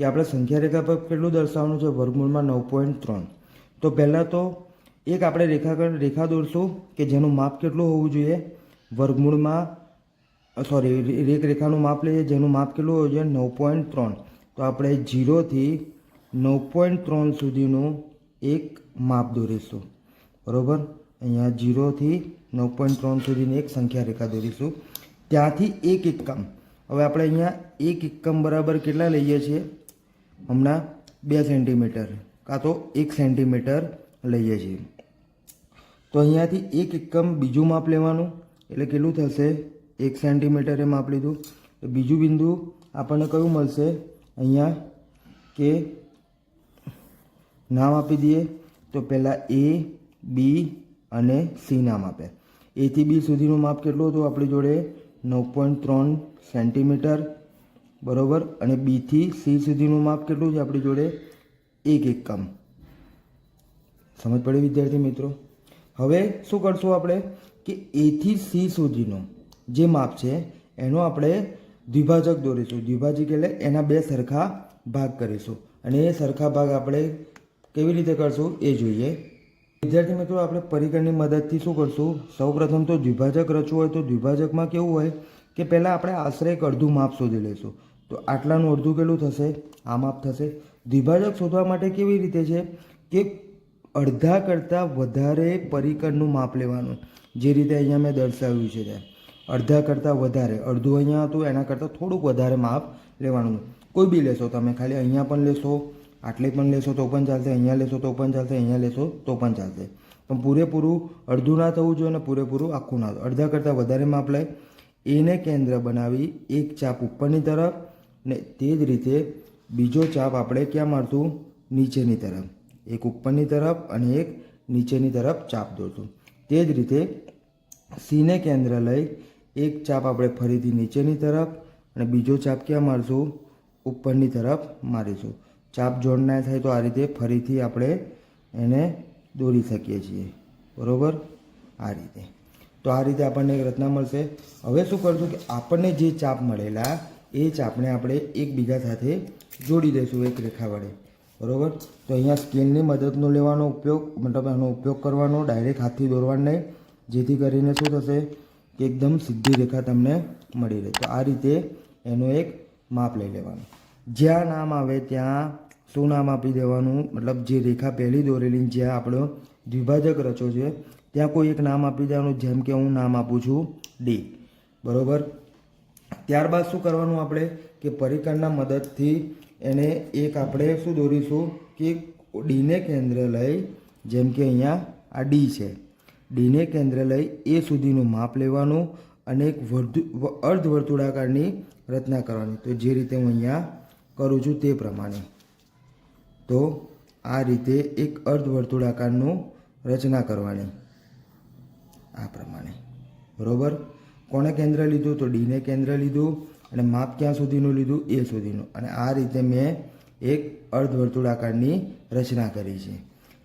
કે આપણે સંખ્યા રેખા પર કેટલું દર્શાવવાનું છે? વર્ગમૂળમાં નવ પોઈન્ટ ત્રણ. તો પહેલાં તો એક આપણે રેખાકરણ રેખા દોરશું કે જેનું માપ કેટલું હોવું જોઈએ. વર્ગમૂળમાં સોરી એક રેખાનું માપ લઈએ જેનું માપ કેટલું હોવું જોઈએ? નવ પોઈન્ટ ત્રણ. તો આપણે જીરોથી નવ પોઈન્ટ ત્રણ સુધીનું એક માપ દોરીશું. બરાબર? અહીંયા જીરોથી નવ પોઈન્ટ ત્રણ સુધીની એક સંખ્યા રેખા દોરીશું. ત્યાંથી એક એકમ. હવે આપણે અહીંયા એક એકમ બરાબર કેટલા લઈએ છીએ? હમણાં બે સેન્ટીમીટર કાં તો એક સેન્ટીમીટર લઈએ છીએ. તો અહીંયાથી એક એકમ બીજું માપ લેવાનું, એટલે કેટલું થશે? એક સેન્ટીમીટરે માપ લીધું. તો બીજું બિંદુ આપણને કયું મળશે? અહીંયા કે નામ આપી દઈએ. તો પહેલાં એ બી અને સી નામ આપે. એથી બી સુધીનું માપ કેટલું હતું? આપણી જોડે નવ પોઈન્ટ ત્રણ સેન્ટીમીટર બરોબર? અને બીથી સી સુધીનું માપ કેટલું છે આપણી જોડે? એક એકમ સમજ પડી વિદ્યાર્થી મિત્રો? હવે શું કરશું આપણે? કે એથી સી સુધીનું જે માપ છે, એનો આપણે દ્વિભાજક દોરીશું. દ્વિભાજક એટલે એના બે સરખા ભાગ કરીશું. અને એ સરખા ભાગ આપણે કેવી રીતે કરશું? એ જોઈએ. વિદ્યાર્થી મિત્રો, આપણે પરિકરની મદદથી શું કરશું? સૌપ્રથમ તો દ્વિભાજક રચવું હોય તો દ્વિભાજકમાં કેવું હોય? કે પહેલાં આપણે આશરે એક અડધું માપ શોધી લઈશું. તો આટલાનું અડધું કેટલું થશે? આ માપ થશે. દ્વિભાજક શોધવા માટે કેવી રીતે છે? કે અડધા કરતાં વધારે પરિકરનું માપ લેવાનું. જે રીતે અહીંયા મેં દર્શાવ્યું છે ત્યાં. અડધા કરતાં વધારે. અડધું અહીંયા હતું, એના કરતાં થોડુંક વધારે માપ લેવાનું. કોઈ બી લેશો તમે. ખાલી અહીંયા પણ લેશો, આટલે પણ લેશો તો પણ ચાલશે. અહીંયા લેશો તો પણ ચાલશે. અહીંયા લેશો તો પણ ચાલશે. પણ પૂરેપૂરું અડધું ના થવું જોઈએ અને પૂરેપૂરું આખું ના અડધા કરતાં વધારે માપ લે એને કેન્દ્ર બનાવી એક ચાપ ઉપરની તરફ ને તે જ રીતે બીજો ચાપ આપણે ક્યાં મારતું? નીચેની તરફ. એક ઉપરની તરફ અને એક નીચેની તરફ ચાપ દોરતું. તે જ રીતે સીને કેન્દ્ર લઈ એક ચાપ આપણે ફરીથી નીચેની તરફ અને બીજો ચાપ ક્યાં મારશું? ઉપરની તરફ મારીશું. ચાપ જોડ ના થાય તો આ રીતે ફરીથી આપણે એને દોરી શકીએ છીએ. બરોબર? આ રીતે. તો આ રીતે આપણને એક રચના મળશે. હવે શું કરશું કે આપણને જે ચાપ મળેલા એ ચાપને આપણે એકબીજા સાથે જોડી દઈશું એક રેખા વડે. બરાબર? તો અહીંયા સ્કેલની મદદનો લેવાનો ઉપયોગ, મતલબ એનો ઉપયોગ કરવાનો, ડાયરેક્ટ હાથથી દોરવાનો નહીં. જેથી કરીને શું થશે કે એકદમ સીધી રેખા તમને મળી રહે. તો આ રીતે એનું એક માપ લઈ લેવાનું. જ્યાં નામ આવે ત્યાં શું નામ આપી દેવાનું? મતલબ જે રેખા પહેલી દોરેલી જ્યાં આપણો દ્વિભાજક રચો છે, ત્યાં કોઈ એક નામ આપી દેવાનું, જેમ કે હું નામ આપું છું ડી બરોબર? ત્યારબાદ શું કરવાનું આપણે? કે પરિકરના મદદથી એને એક આપણે શું દોરીશું? કે ડીને કેન્દ્ર લઈ, જેમ કે અહીંયા આ ડી છે. ડીને કેન્દ્ર લઈ એ સુધીનું માપ લેવાનું અને એક વર્ધુ અર્ધવર્તુળાકારની રચના કરવાની. તો જે રીતે હું અહીંયા કરું છું તે પ્રમાણે. તો આ રીતે એક અર્ધવર્તુળાકારનું રચના કરવાની. આ પ્રમાણે. બરોબર? કોણે કેન્દ્ર લીધું? તો ડીને કેન્દ્ર લીધું અને માપ ક્યાં સુધીનું લીધું? એ સુધીનું. અને આ રીતે મેં એક અર્ધવર્તુળાકારની રચના કરી છે.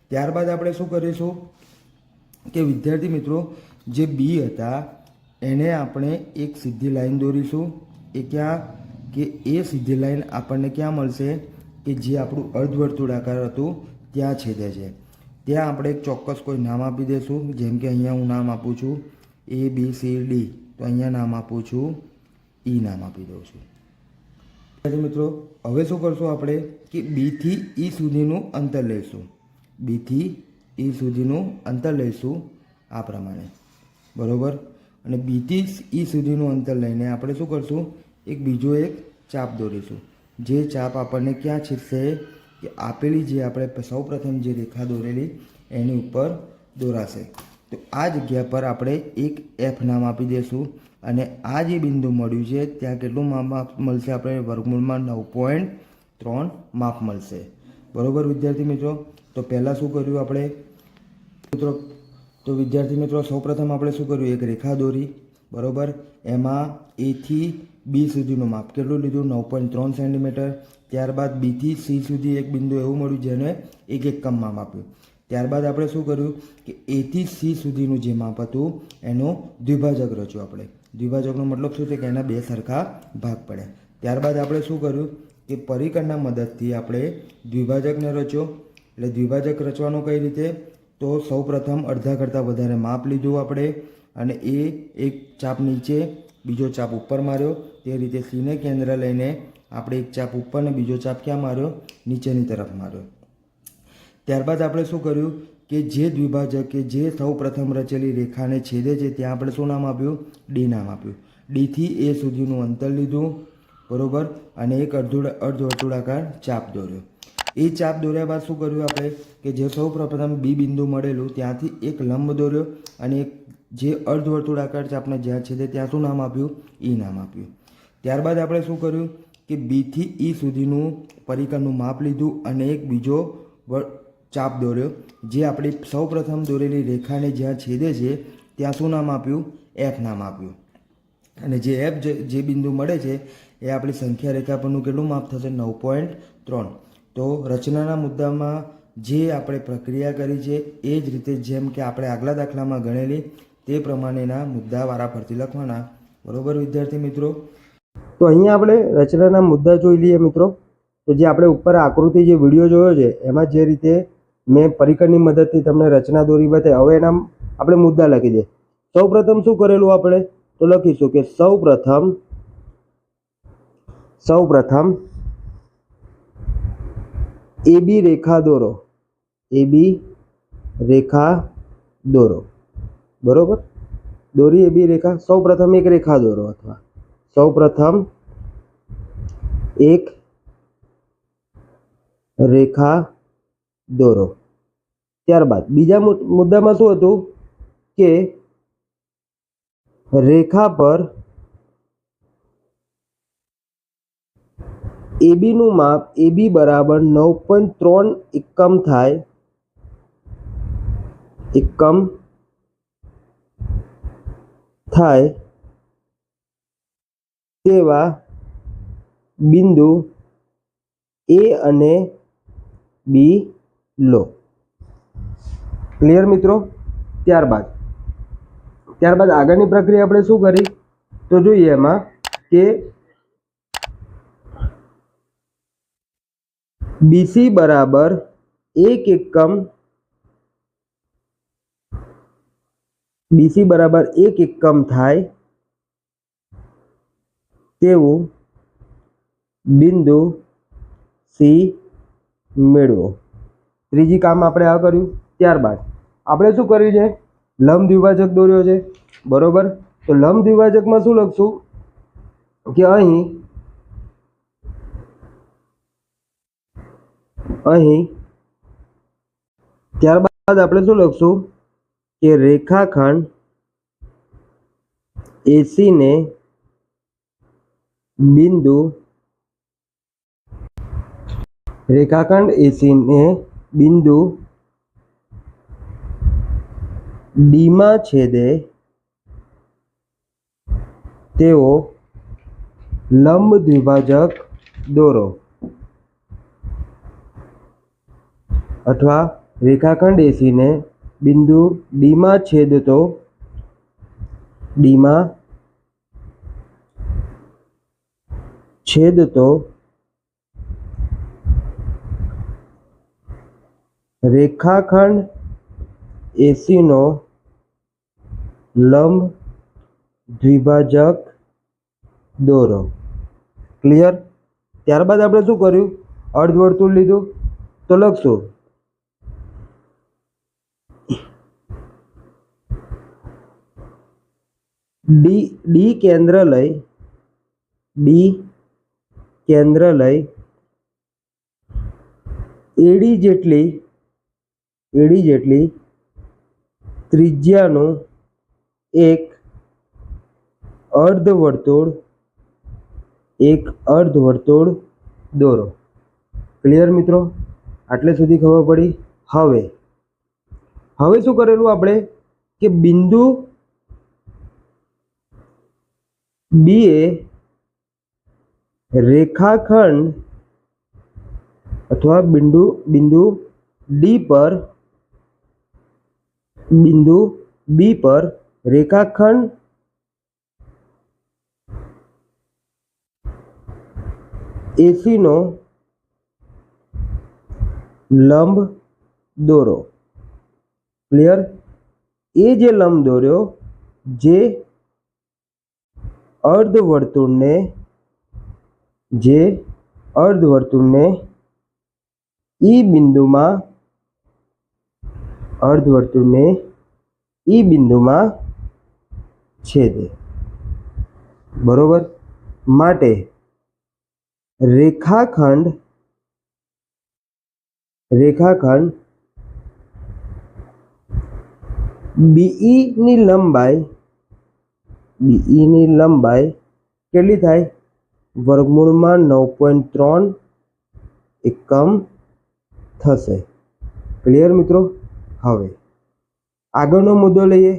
ત્યારબાદ આપણે શું કરીશું? કે વિદ્યાર્થી મિત્રો, જે બી હતા, એને આપણે એક સીધી લાઈન દોરીશું. એ ક્યાં? કે એ સીધી લાઈન આપણને ક્યાં મળશે? કે જે આપણું અર્ધવર્તુળાકાર હતું, ત્યાં છેદે છે. ત્યાં આપણે એક ચોક્કસ કોઈ નામ આપી દઈશું જેમ કે અહીંયા હું નામ આપું છું. A, B, C, D. તો અહીંયા નામ આપું છું, ઈ નામ આપી દઉં છું. વિદ્યાર્થી મિત્રો, હવે શું કરશું આપણે કે બીથી ઈ સુધીનું અંતર લઈશું. બીથી ઈ સુધીનું અંતર લઈશું આ પ્રમાણે. બરાબર? અને બીથી ઈ સુધીનું અંતર લઈને આપણે શું કરશું? એક બીજો એક ચાપ દોરીશું. જે ચાપ આપણને ક્યાં છેદશે કે આપેલી જે આપણે સૌપ્રથમ જે રેખા દોરેલી, એની ઉપર દોરાશે. તો આ જગ્યા પર આપણે એક એફ નામ આપી દઈશું અને આ જે બિંદુ મળ્યું છે, ત્યાં કેટલું માપ મળશે આપણે? વર્ગમૂળમાં નવ પોઈન્ટ ત્રણ માપ મળશે. બરોબર વિદ્યાર્થી મિત્રો? તો પહેલાં શું કર્યું આપણે? મિત્રો, તો વિદ્યાર્થી મિત્રો, સૌપ્રથમ આપણે શું કર્યું? એક રેખા દોરી. બરોબર? એમાં એથી બી સુધીનું માપ કેટલું લીધું? નવ પોઈન્ટ ત્રણ સેન્ટીમીટર. ત્યારબાદ બીથી સી સુધી એક બિંદુ એવું મળ્યું જેને એક એક કમ માપ આપ્યું ત્યારબાદ આપણે શું કર્યું કે એથી સી સુધીનું જે માપ હતું, એનો દ્વિભાજક રચ્યું આપણે. દ્વિભાજકનો મતલબ શું છે કે એના બે સરખા ભાગ પડ્યા. ત્યારબાદ આપણે શું કર્યું કે પરિકરના મદદથી આપણે દ્વિભાજકને રચ્યો. એટલે દ્વિભાજક રચવાનો કઈ રીતે? તો સૌ પ્રથમ અડધા કરતાં વધારે માપ લીધું આપણે અને એ એક ચાપ નીચે, બીજો ચાપ ઉપર માર્યો. તે રીતે સીને કેન્દ્ર લઈને આપણે એક ચાપ ઉપર ને બીજો ચાપ ક્યાં માર્યો? નીચેની તરફ માર્યો. ત્યારબાદ આપણે શું કર્યું કે જે દ્વિભાજક કે જે સૌ પ્રથમ રચેલી રેખાને છેદે છે, ત્યાં આપણે શું નામ આપ્યું? ડી નામ આપ્યું. ડીથી એ સુધીનું અંતર લીધું, બરોબર? અને એક અર્ધુળ અર્ધવર્તુળાકાર ચાપ દોર્યો. એ ચાપ દોર્યા બાદ શું કર્યું આપણે? કે જે સૌ પ્રથમ બી બિંદુ મળેલું, ત્યાંથી એક લંબ દોર્યો અને એક જે અર્ધવર્તુળાકાર ચાપને જ્યાં છેદે ત્યાં શું નામ આપ્યું? ઈ નામ આપ્યું. ત્યારબાદ આપણે શું કર્યું? કે બીથી ઈ સુધીનું પરિકરનું માપ લીધું અને એક બીજો ચાપ દોર્યો. જે આપણી સૌ પ્રથમ દોરેલી રેખાને જ્યાં છેદે છે, ત્યાં શું નામ આપ્યું? એફ નામ આપ્યું. અને જે એફ જે જે બિંદુ મળે છે, એ આપણી સંખ્યા રેખા પરનું કેટલું માપ થશે? નવ પોઈન્ટ ત્રણ. તો રચનાના મુદ્દામાં જે આપણે પ્રક્રિયા કરી છે, એ જ રીતે જેમ કે આપણે આગલા દાખલામાં ગણેલી, તે પ્રમાણેના મુદ્દા વારાફરતી લખવાના. બરોબર, વિદ્યાર્થી મિત્રો? તો અહીંયા આપણે રચનાના મુદ્દા જોઈ લઈએ મિત્રો. તો જે આપણે ઉપર આકૃતિ જે વીડિયો જોયો છે, એમાં જે રીતે મેં પરિકરની મદદથી તમને રચના દોરી બતાવી. હવે એના આપણે મુદ્દા લખી દઈએ. સૌ પ્રથમ શું કરેલું આપણે? તો લખીશું કે સૌ પ્રથમ સૌ પ્રથમ એ બી રેખા દોરો. એ બી રેખા દોરો. બરોબર? દોરી એ બી રેખા. સૌ પ્રથમ એક રેખા દોરો અથવા સૌ પ્રથમ એક રેખા દોરો. ત્યારબાદ બીજા મુદ્દામાં શું હતું કે રેખા પર એબીનું માપ એબી બરાબર નવ પોઈન્ટ ત્રણ એકમ થાય. એકમ થાય તેવા બિંદુ એ અને બી લો. ક્લિયર મિત્રો? ત્યારબાદ. ત્યારબાદ આગળની પ્રક્રિયા આપણે શું કરી? તો જોઈએ એમાં કે બીસી બરાબર એક એકમ બીસી બરાબર એક એકમ થાય તેવું બિંદુ સી મેળવો. ત્રીજી કામ આપણે આ કર્યું, ત્યારબાદ આપણે શું કર્યું છે? લંબ દ્વિભાજક દોર્યો છે, બરોબર? તો લંબ દ્વિભાજકમાં શું લખશું? કે અહીં અહીં, ત્યારબાદ આપણે શું લખશું? કે રેખાખંડ એસીને બિંદુ રેખાખંડ એસીને બિંદુ ડીમાં છેદે તેઓ લંબ દ્વિભાજક દોરો. અથવા રેખાખંડ એસીને બિંદુ ડીમાં છેદતો ડીમાં છેદતો રેખાખંડ એસીનો લંબ દ્વિભાજક દોરો. ક્લિયર ત્યારબાદ આપણે શું કર્યું? અર્ધવર્તુળ લીધું. તો લખશું. ડી ડી કેન્દ્ર લઈ ડી કેન્દ્ર લઈ એડી જેટલી એડી જેટલી ત્રિજ્યાનું એક અર્ધવર્તુળ એક અર્ધવર્તુળ દોરો. ક્લિયર મિત્રો? આટલે સુધી ખબર પડી. હવે હવે શું કરેલું આપણે? કે બિંદુ બી એ રેખાખંડ અથવા બિંદુ બિંદુ ડી પર બિંદુ બી પર રેખાખંડ એસીનો લંબ દોરો. ક્લિયર એ જે લંબ દોર્યો જે અર્ધવર્તુળને જે અર્ધવર્તુળને ઈ બિંદુમાં અર્ધવર્તુળને ઈ બિંદુમાં છેદે. બરોબર? માટે રેખાખંડ રેખાખંડ બીઈની લંબાઈ બીઈની લંબાઈ કેટલી થાય? વર્ગમૂળમાં નવ પોઈન્ટ ત્રણ એકમ થશે. ક્લિયર મિત્રો? હવે, આગળનો મુદ્દો લઈએ.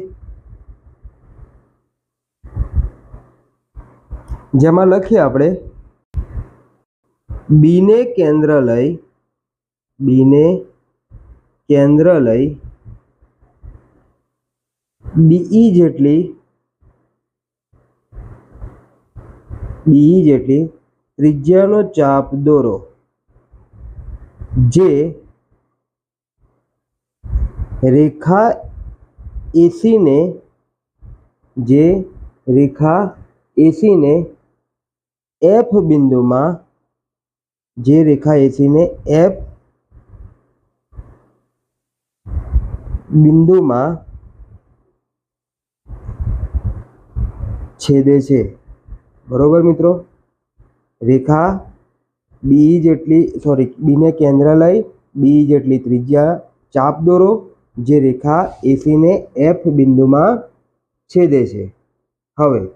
જેમાં લખીએ આપણે, બીને કેન્દ્ર લઈ, બીને કેન્દ્ર લઈ, બીઈ જેટલી બીઈ જેટલી ત્રિજ્યાનો ચાપ દોરો, જે રેખા એસીને જે રેખા એસીને એફ બિંદુમાં જે રેખા એસીને એફ બિંદુમાં છેદે છે. બરોબર મિત્રો? રેખા બી જેટલી સોરી બીને કેન્દ્ર લઈ બી જેટલી ત્રિજ્યા, ચાપ દોરો. જે રેખા એસીને એફ બિંદુમાં છેદે છે. હવે,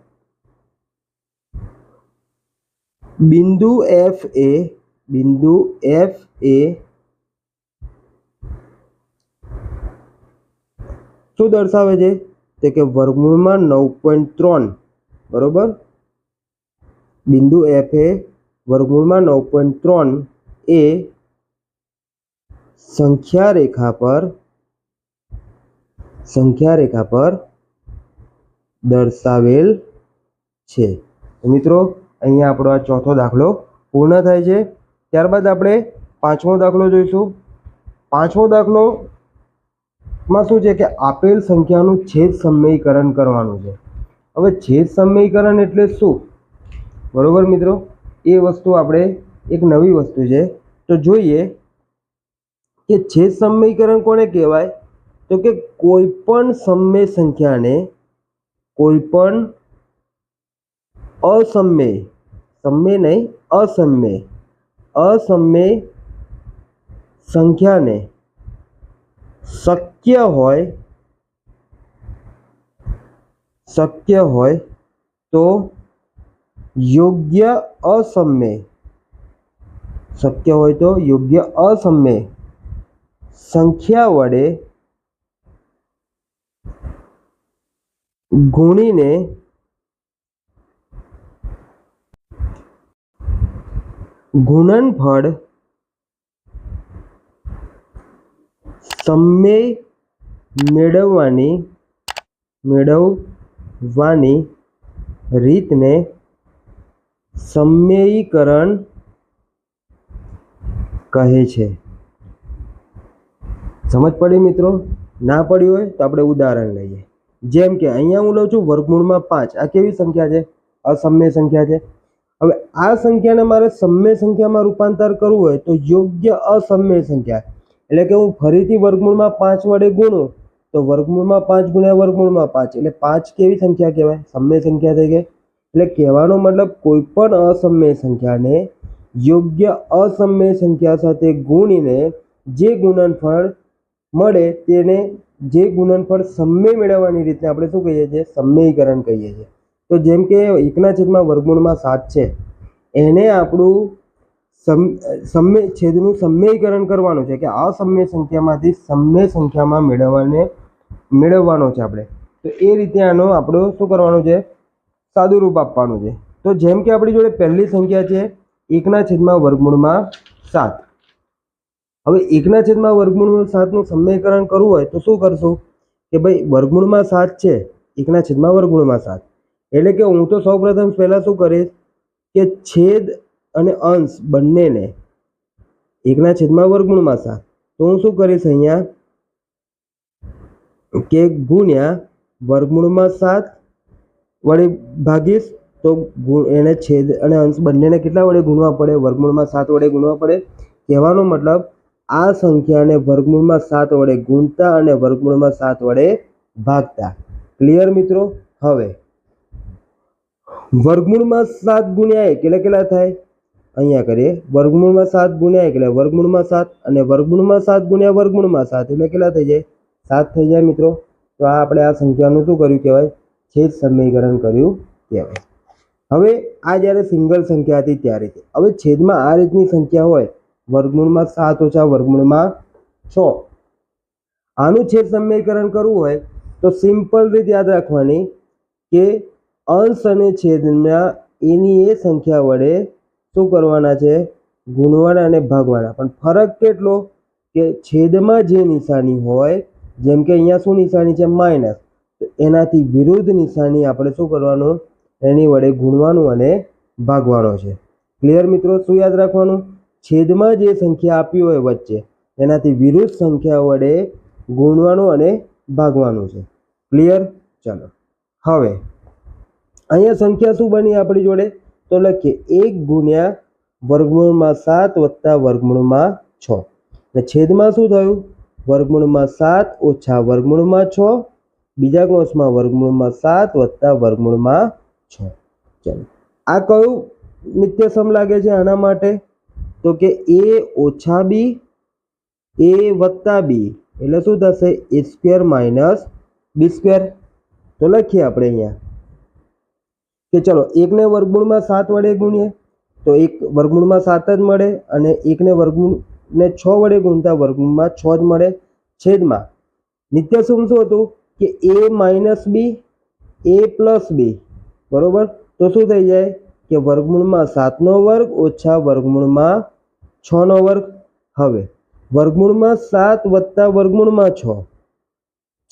બિંદુ એફ એ બિંદુ એફ એ શું દર્શાવે છે? તો કે વર્ગમૂળમાં નવ પોઈન્ટ ત્રણ, બરોબર? બિંદુ એફ એ વર્ગમૂળમાં નવ પોઈન્ટ ત્રણ એ સંખ્યા રેખા પર સંખ્યા રેખા પર દર્શાવેલ છે. મિત્રો, અહીંયા આપણો આ ચોથો દાખલો પૂર્ણ થાય છે. ત્યારબાદ આપણે પાંચમો દાખલો જોઈશું. પાંચમો દાખલો માં શું છે કે આપેલ સંખ્યાનું છેદ સમયકરણ કરવાનું છે. હવે છેદ સમયકરણ એટલે શું? બરોબર મિત્રો, એ વસ્તુ આપણે એક નવી વસ્તુ છે. તો જોઈએ કે છેદ સમયકરણ કોને કહેવાય? તો કે કોઈ પણ સમય સંખ્યાને કોઈ પણ અસમય સમય નહીં અસમય અસમય સંખ્યાને શક્ય હોય શક્ય હોય તો યોગ્ય અસમય શક્ય હોય તો યોગ્ય અસમય સંખ્યા વડે ગુણીને ગુણનફળ સમય મેળવવાની મેળવવાની રીતને સમયીકરણ કહે છે. સમજ પડી મિત્રો? ના પડ્યું હોય તો આપણે ઉદાહરણ લઈએ. જેમ કે અહીંયા હું લઉં છું વર્ગમૂળમાં પાંચ. આ કેવી સંખ્યા છે? અસમ્ય સંખ્યા છે. હવે આ સંખ્યાને મારે સમય સંખ્યામાં રૂપાંતર કરવું હોય તો યોગ્ય અસમ્ય સંખ્યા. એટલે કે હું ફરીથી વર્ગમૂળમાં પાંચ વડે ગુણું તો વર્ગમૂળમાં પાંચ ગુણ્યા વર્ગમૂળમાં પાંચ. એટલે પાંચ કેવી સંખ્યા કહેવાય? સમય સંખ્યા થઈ ગઈ. એટલે કહેવાનો મતલબ કોઈ પણ અસમ્ય સંખ્યાને યોગ્ય અસમય સંખ્યા સાથે ગુણીને જે ગુણનફળ મળે તેને જે ગુણનફળ સમય મેળવવાની રીતે આપણે શું કહીએ છીએ? સમયીકરણ કહીએ છીએ. તો જેમ કે એકના છેદમાં વર્ગમૂળમાં સાત છે. એને આપણું સમ, સમય, છેદનું સમયીકરણ કરવાનું છે કે અસમય સંખ્યામાંથી સમય સંખ્યામાં મેળવવાને, મેળવવાનો છે આપણે. તો એ રીતે આનો આપણો શું કરવાનું છે? સાદું રૂપ આપવાનું છે. તો જેમ કે આપણી જોડે પહેલી સંખ્યા છે, એકના છેદમાં વર્ગમૂળમાં સાત. હવે એકના છેદમાં વર્ગમૂળમાં સાતનું સમયકરણ કરવું હોય તો શું કરશું? કે ભાઈ, વર્ગમૂળમાં સાત છે, એકના છેદમાં વર્ગમૂળમાં સાત. એટલે કે હું તો સૌપ્રથમ પહેલાં શું કરીશ? કે છેદ અને અંશ બંનેને એકના છેદમાં વર્ગમૂળમાં સાત. તો હું શું કરીશ અહીંયા? કે ગુણ્યા વર્ગમૂળમાં સાત વડે ભાગીશ, તો ગુણ એને છેદ અને અંશ બંનેને કેટલા વડે ગુણવા પડે? વર્ગમૂળમાં સાત વડે ગુણવા પડે. કહેવાનો મતલબ આ સંખ્યાને વર્ગમૂળમાં સાત વડે ગુણતા અને વર્ગમૂળમાં સાત વડે ભાગતા. ક્લિયર મિત્રો? હવે, વર્ગમૂળમાં સાત ગુણ્યા એક એટલે કેટલા થાય? અહીંયા કરીએ. વર્ગમૂળમાં સાત ગુણ્યા એટલે વર્ગમૂળમાં સાત અને વર્ગમૂળમાં સાત ગુણ્યા વર્ગમૂળમાં સાત એટલે કેટલા થઈ જાય? સાત થઈ જાય મિત્રો. તો આ આપણે આ સંખ્યાનું શું કર્યું કહેવાય? છેદ સમીકરણ કર્યું કહેવાય. હવે આ જ્યારે સિંગલ સંખ્યા હતી ત્યારે. હવે છેદમાં આ રીતની સંખ્યા હોય વર્ગમૂળમાં સાત ઓછા વર્ગમૂળમાં છ. આનું છેદ સમીકરણ કરવું હોય તો સિમ્પલ રીત યાદ રાખવાની કે અંશ અને છેદના એની એ સંખ્યા વડે શું કરવાના છે? ગુણવાના અને ભાગવાના. પણ ફરક કેટલો? કે છેદમાં જે નિશાની હોય, જેમ કે અહીંયા શું નિશાની છે? માઇનસ. તો એનાથી વિરુદ્ધ નિશાની આપણે શું કરવાનું? એની વડે ગુણવાનું અને ભાગવાનો છે. ક્લિયર મિત્રો? શું યાદ રાખવાનું? છેદમાં જે સંખ્યા આપી હોય વચ્ચે, એનાથી વિરુદ્ધ સંખ્યા વડે ગુણવાનું અને ભાગવાનું છે. ક્લિયર ચલો. હવે, અહીંયા સંખ્યા શું બની આપણી જોડે? તો લખીએ, એક ગુણ્યા વર્ગમૂળમાં સાત વત્તા વર્ગમૂળમાં છ. અને છેદમાં શું થયું? વર્ગમૂળમાં સાત ઓછા વર્ગમૂળમાં છ. બીજા કોષમાં વર્ગમૂળમાં સાત વત્તા વર્ગમૂળમાં છ. ચલો. આ કયું નિત્યસમ લાગે છે આના માટે? તો કે એ ઓછા બી, એ વત્તા બી. એટલે શું થશે? A square minus B square. તો લખીએ આપણે અહીંયા. કે ચલો, એકને વર્ગમૂળમાં સાત વડે ગુણીએ, તો એક વર્ગમૂળમાં સાત જ મળે અને એકને વર્ગમૂળને છ વડે ગુણતા વર્ગમૂળમાં છ જ મળે છેદમાં. નિત્યસમ શું હતું? કે એ માઇનસ બી, એ પ્લસ બી. બરોબર? તો શું થઈ જાય? કે વર્ગમૂળમાં સાતનો વર્ગ ઓછા વર્ગમૂળમાં છનો વર્ગ. હવે વર્ગમૂળમાં સાત વત્તા વર્ગમૂળમાં છ.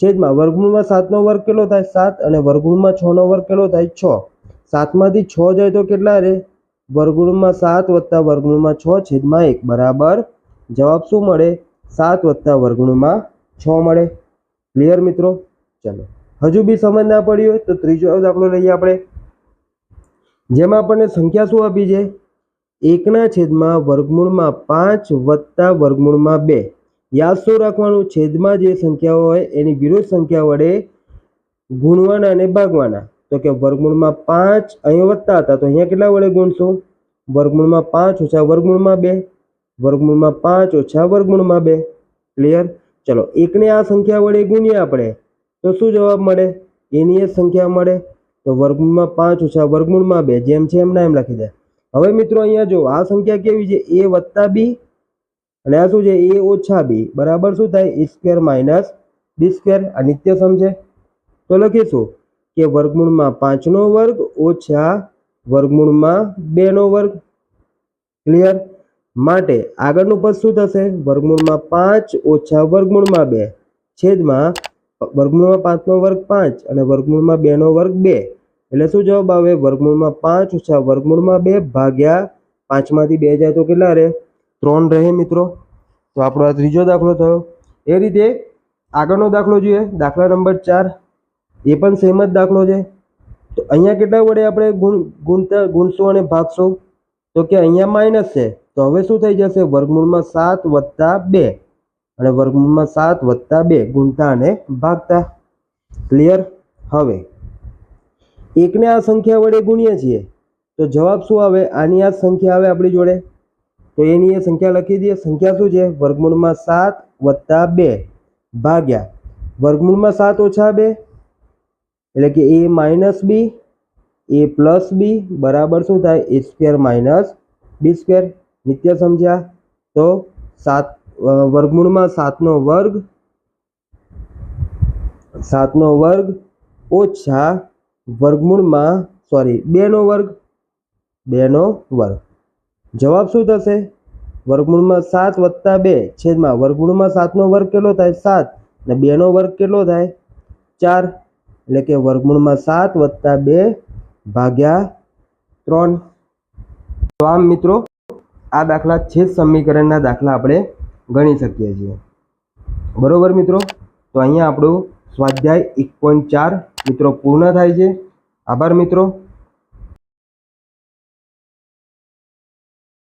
છેદમાં વર્ગમૂળમાં સાતનો વર્ગ કેટલો થાય? સાત. અને વર્ગમૂળમાં છનો વર્ગ કેટલો થાય? છ. સાતમાંથી છ જાય તો કેટલા રહે? વર્ગમૂળમાં સાત વત્તા વર્ગમૂળમાં છ છેદમાં એક. બરાબર. જવાબ શું મળે? સાત વત્તા વર્ગમૂળમાં છ મળે. ક્લિયર મિત્રો? ચલો. હજુ બી સમજ ના પડી હોય તો ત્રીજો દાખલો લઈએ આપણે. જેમાં આપણને સંખ્યા શું આપી છે? એકના છેદમાં વર્ગમૂળમાં પાંચ વત્તા વર્ગમૂળમાં બે. યાદ શું રાખવાનું? છેદમાં જે સંખ્યાઓ હોય એની વિરુદ્ધ સંખ્યા વડે ગુણવાના અને ભાગવાના. તો કે વર્ગમૂળમાં પાંચ અહીંયા વત્તા હતા, તો અહીંયા કેટલા વડે ગુણશો? વર્ગમૂળમાં પાંચ ઓછા વર્ગમૂળમાં બે. વર્ગમૂળમાં પાંચ ઓછા વર્ગમૂળમાં બે. ક્લિયર? ચલો, એકને આ સંખ્યા વડે ગુણીએ આપણે, તો શું જવાબ મળે? એની એ સંખ્યા મળે. તો વર્ગમૂળમાં પાંચ ઓછા વર્ગમૂળમાં બે, જેમ છે એમના એમ લખી દે. હવે મિત્રો અહીંયા જો આ સંખ્યા કેવી છે? એ વત્તા બી અને આ શું છે? એ ઓછા બી. બરાબર શું થાય? A square minus B square આ નિત્યસમ છે. તો લખીશું કે વર્ગમૂળમાં પાંચનો વર્ગ ઓછા વર્ગમૂળમાં બેનો વર્ગ. ક્લિયર માટે આગળનું પદ શું થશે? વર્ગમૂળમાં પાંચ ઓછા વર્ગમૂળમાં બે. છેદમાં વર્ગમૂળમાં પાંચનો વર્ગ પાંચ અને વર્ગમૂળમાં બેનો વર્ગ બે. એટલે શું જવાબ આવે? વર્ગમૂળમાં પાંચ ઓછા વર્ગમૂળમાં બે ભાગ્યા પાંચમાંથી બે જાય તો કેટલા રહે? ત્રણ રહે મિત્રો. તો આપણો આ ત્રીજો દાખલો થયો. એ રીતે આગળનો દાખલો જોઈએ. દાખલા નંબર ચાર. એ પણ સેમ જ દાખલો છે. તો અહીંયા કેટલા વડે આપણે ગુણ, ગુણતા, ગુણશું અને ભાગશું? તો કે અહીંયા માઇનસ છે. તો હવે શું થઈ જશે? વર્ગમૂળમાં સાત વત્તા બે. અને વર્ગમૂળમાં સાત વત્તા બે. ગુણતા અને ભાગતા. ક્લિયર હવે એકને આ સંખ્યા વડે ગુણીએ છીએ, તો જવાબ શું આવે? આની આ સંખ્યા આવે આપણી જોડે? તો એની એ સંખ્યા લખી દઈએ. સંખ્યા શું છે? વર્ગમૂળમાં સાત વત્તા બે ભાગ્યા. વર્ગમૂળમાં સાત ઓછા બે, એટલે કે એ માઇનસ બી, એ પ્લસ બી, બરાબર શું થાય? A square minus B square. નિત્ય સમજ્યા? તો સાત વર્ગમૂળમાં સાતનો વર્ગ સાતનો વર્ગ ઓછા વર્ગમૂળમાં સોરી બેનો વર્ગ બેનો વર્ગ. જવાબ શું થશે? વર્ગમૂળમાં સાત વત્તા બે છેદમાં વર્ગમૂળમાં સાતનો વર્ગ કેટલો થાય? સાત. અને બેનો વર્ગ કેટલો થાય? ચાર. એટલે કે વર્ગમૂળમાં સાત વત્તા બે ભાગ્યા ત્રણ. તો આમ મિત્રો, આ દાખલા છેદ સમીકરણના દાખલા આપણે ગણી શકીએ છીએ. બરોબર મિત્રો? તો અહીંયા આપણું સ્વાધ્યાય એક પોઈન્ટ ચાર મિત્રો પૂર્ણ થાય છે. આભાર મિત્રો.